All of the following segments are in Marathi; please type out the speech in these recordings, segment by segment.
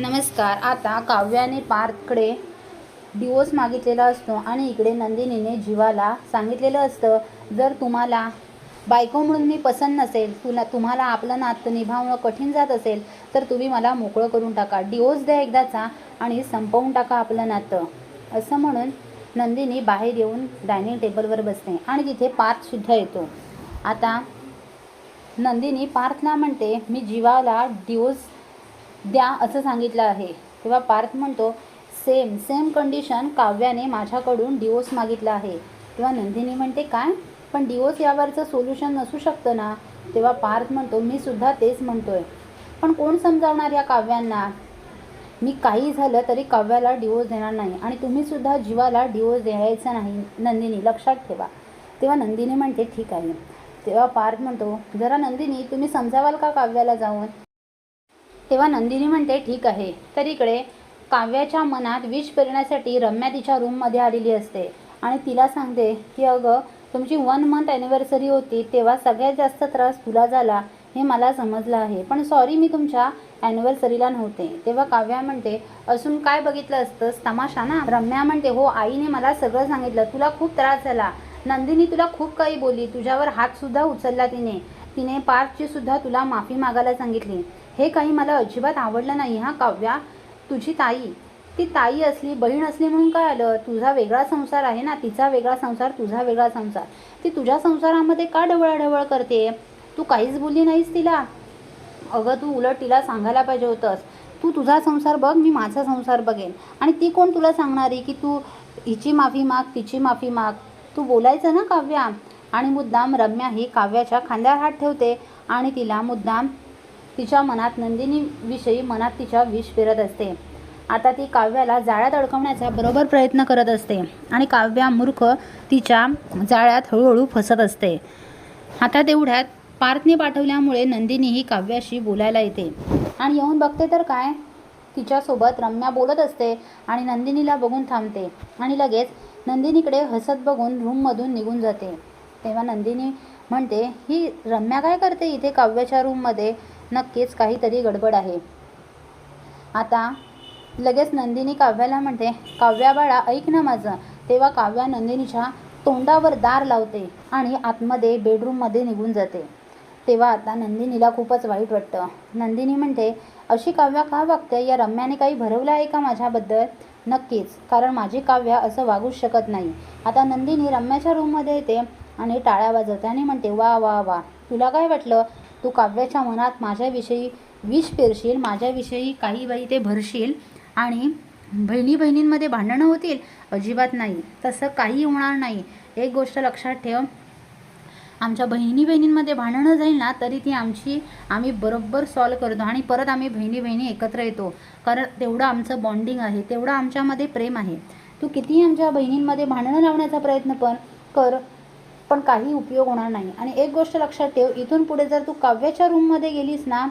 नमस्कार. आता काव्याने पार्थकडे डिवोर्स मागितलेला असतो आणि इकडे नंदिनीने जीवाला सांगितलेलं असतं जर तुम्हाला बायको म्हणून मी पसंत नसेल तुला तुम्हाला आपलं नातं निभावणं कठीण जात असेल तर तुम्ही मला मोकळं करून टाका. डिवोर्स द्या एकदाचा आणि संपवून टाका आपलं नातं. असं म्हणून नंदिनी बाहेर येऊन डायनिंग टेबलवर बसते आणि तिथे पार्थसुद्धा येतो. आता नंदिनी पार्थला म्हणते मी जीवाला डिवोर्स द्या असं सांगितलं आहे. तेव्हा पार्थ म्हणतो सेम सेम कंडिशन काव्याने माझ्याकडून डिवोर्स मागितला आहे. तेव्हा नंदिनी म्हणते काय? पण डिवोर्स यावरचं सोल्युशन नसू शकतं ना? तेव्हा पार्थ म्हणतो मी सुद्धा तेच म्हणतोय. पण कोण समजावणार या काव्यांना? मी काही झालं तरी काव्याला डिवोर्स देणार नाही आणि तुम्ही सुद्धा जीवाला डिवोर्स द्यायचा नाही. नंदिनी लक्षात ठेवा. तेव्हा नंदिनी म्हणते ठीक आहे. तेव्हा पार्थ म्हणतो जरा नंदिनी तुम्ही समजावाल का काव्याला जाऊन? तेव्हा नंदिनी म्हणते ठीक आहे. तर इकडे काव्याच्या मनात विष पेरण्यासाठी रम्या तिच्या रूममध्ये आलेली असते. आणि तिला सांगते की अगं तुमची वन मंथ ॲनिव्हर्सरी होती तेव्हा सगळ्यात जास्त त्रास तुला झाला हे मला समजलं आहे. पण सॉरी मी तुमच्या ॲनिव्हर्सरीला नव्हते. तेव्हा काव्या म्हणते असून काय बघितलं असतंस? तमाशा ना? रम्या म्हणते हो आईने मला सगळं सांगितलं. तुला खूप त्रास झाला. नंदिनी तुला खूप काही बोलली. तुझ्यावर हातसुद्धा उचलला तिने. तिने पार्थची सुद्धा तुला माफी मागायला सांगितली. हे काही मला अजिबात आवडलं नाही हा काव्या. तुझी ताई. ती ताई असली बहीण असली म्हणून काय आलं? तुझा वेगळा संसार आहे ना तिचा वेगळा संसार तुझा वेगळा संसार. ती तुझ्या संसारामध्ये का ढवळाढवळ करते? तू काहीच बोलली नाहीस तिला. अगं तू उलट तिला सांगायला पाहिजे होतंस. तू तुझा संसार बघ मी माझा संसार बघेन. आणि ती कोण तुला सांगणारी की तू हिची माफी माग तिची माफी माग? तू बोलायचं ना काव्या. आणि मुद्दाम रम्या ही काव्याच्या खांद्यावर हात ठेवते आणि तिला मुद्दाम तिच्या मनात नंदिनीविषयी मनात तिच्या विष फिरत असते. आता ती काव्याला जाळ्यात अडकवण्याचा बरोबर प्रयत्न करत असते आणि काव्या मूर्ख तिच्या जाळ्यात हळूहळू फसत असते. आता तेवढ्यात पार्थने पाठवल्यामुळे नंदिनी ही काव्याशी बोलायला येते. आणि येऊन बघते तर काय? तिच्यासोबत रम्या बोलत असते आणि नंदिनीला बघून थांबते आणि लगेच नंदिनीकडे हसत बघून रूममधून निघून जाते. तेव्हा नंदिनी म्हणते ही रम्या काय करते इथे काव्याच्या रूममध्ये नक्कीच काहीतरी गडबड आहे. आता लगेच नंदिनी काव्याला म्हणते काव्या बाळा ऐक ना माझं. तेव्हा काव्या नंदिनीच्या तोंडावर दार लावते आणि आतमध्ये बेडरूममध्ये निघून जाते. तेव्हा आता नंदिनीला खूपच वाईट वाटतं. नंदिनी म्हणते अशी काव्या का वागते? या रम्याने काही भरवलं आहे का माझ्याबद्दल? नक्कीच कारण माझी काव्या असं वागूच शकत नाही. आता नंदिनी रम्याच्या रूममध्ये येते. आणि टाळ्या वाजवते. आणि म्हणते वा वा वा तुला काय वाटलं? तू काव्याच्या मनात माझ्याविषयी विष पेरशील माझ्याविषयी काही बाई ते भरशील आणि बहिणी बहिणींमध्ये भांडणं होतील? अजिबात नाही. तसं काही होणार नाही. एक गोष्ट लक्षात ठेव. आमच्या बहिणी बहिणींमध्ये भांडणं जाईल ना तरी ती आमची आम्ही बरोबर सॉल्व करतो आणि परत आम्ही बहिणी बहिणी एकत्र येतो. कारण तेवढं आमचं बॉन्डिंग आहे. तेवढं आमच्यामध्ये प्रेम आहे. तू कितीही आमच्या बहिणींमध्ये भांडणं लावण्याचा प्रयत्न पण कर. पण काही उपयोग होणार नाही. आणि एक गोष्ट लक्षात ठेव इथून पुढे जर तू काव्याच्या रूममध्ये गेलीस ना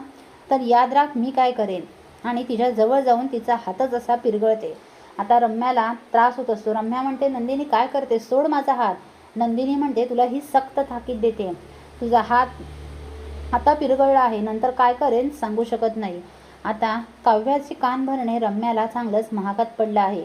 तर याद राख मी काय करेन. आणि तिच्या जवळ जाऊन तिचा हातच असा पिरगळते. आता रम्याला त्रास होत असतो. रम्या म्हणते नंदिनी काय करते सोड माझा हात. नंदिनी म्हणते तुला ही सक्त थाकीद देते. तुझा हात आता पिरगळला आहे. नंतर काय करेन सांगू शकत नाही. आता काव्याचे कान भरणे रम्याला चांगलंच महागात पडलं आहे.